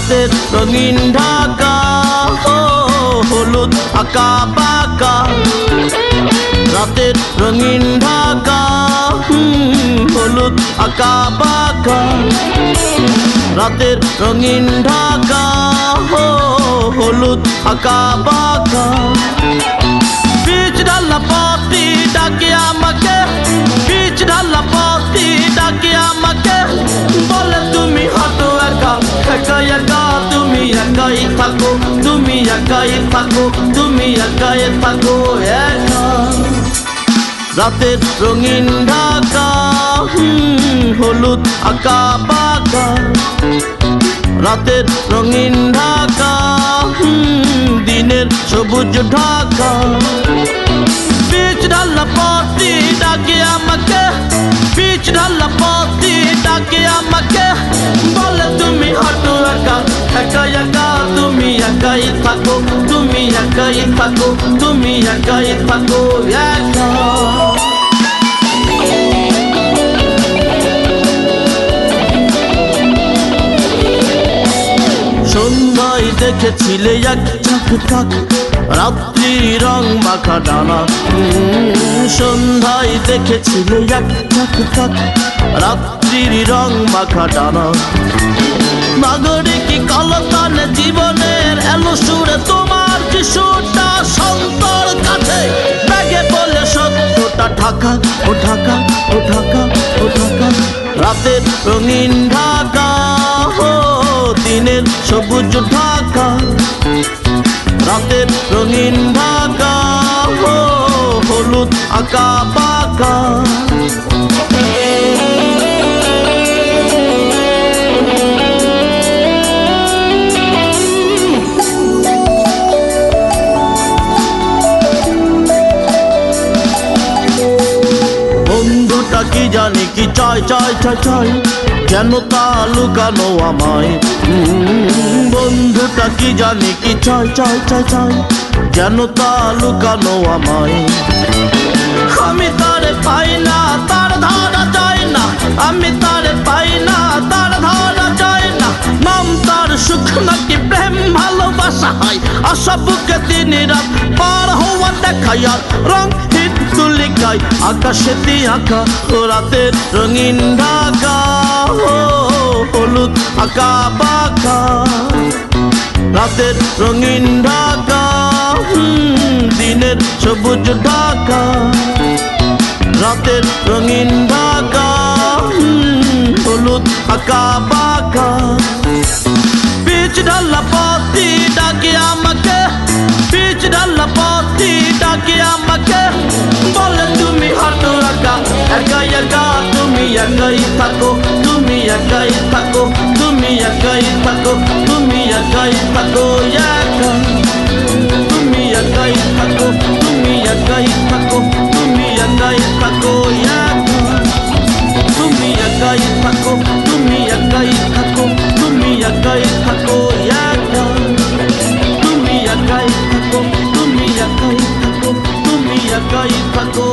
রাতের রঙিন ঢাকা, ও হলুদ আঁকা পাকা রাতের রঙিন ঢাকা হলুদ আঁকা পাকা রাতের রঙিন ঢাকা, ও হলুদ আঁকা বাঁকা। একাই থাকো, তুমি একাই থাকো, একা। রাতের রঙিন ঢাকা হলুদ আঁকা বাঁকা রাতের রঙিন ঢাকা দিনের সবুজ ঢাকা। বীজ ঢালা পতি ডাকে আমাকে বীজ ঢালা পতি ডাকে আমাকে। বলে তুমি হাঁটো একা একা একা। একাই থাকো, তুমি একাই থাকো, একা। সন্ধ্যায় দেখেছিলে এক ঝাঁক রাত্রি রং মাখা ডানা। সন্ধ্যায় দেখেছিলে এক ঝাঁক রাত্রির রং মাখা ডানা। নাগরিক কলতানে জীবনের এলো সুরে তোমার যিশুটা সন্তর কাছে ব্যাগে বলে সত্যটা ঢাকা, ও ঢাকা ও ঢাকা ও ঢাকা। রাতের রঙিন ঢাকা ও দিনের সবুজ ঢাকা। রাতের রঙিন ঢাকা ও হলুদ আঁকা পাকা। কি চাই চাই চাই চাই? কেন তা লুকানো আমায়? বন্ধুটা কি জানি কি চাই চাই চাই চাই? যেন তা লুকানো আমায়? আমি তারে পাই না, তার ধরা যায় না। আমি তারে পাই না, তার ধরা যায় না। নাম তার সুখ নাকি প্রেম, ভালোবাসা হয়? আশা বুকে দিন রাত পার হওয়া দেখায় রং হিট তুলিকায় আকাশে আঁকা ও রাতের রঙিন ঢাকা। হলুদ আঁকা বাঁকা। রাতের রঙিন ঢাকা দিনের সবুজ ঢাকা। রাতের রঙিন ঢাকা হলুদ আঁকা বাঁকা। বীজ ঢালা একাই থাকো তুমি একাই থাকো তুমি একাই থাকো তুমি একাই থাকো একা তুমি একাই থাকো তুমি একাই থাকো তুমি একাই থাকো একা তুমি একাই থাকো তুমি একাই থাকো তুমি একাই থাকো একা তুমি একাই থাকো তুমি একাই থাকো তুমি একাই থাকো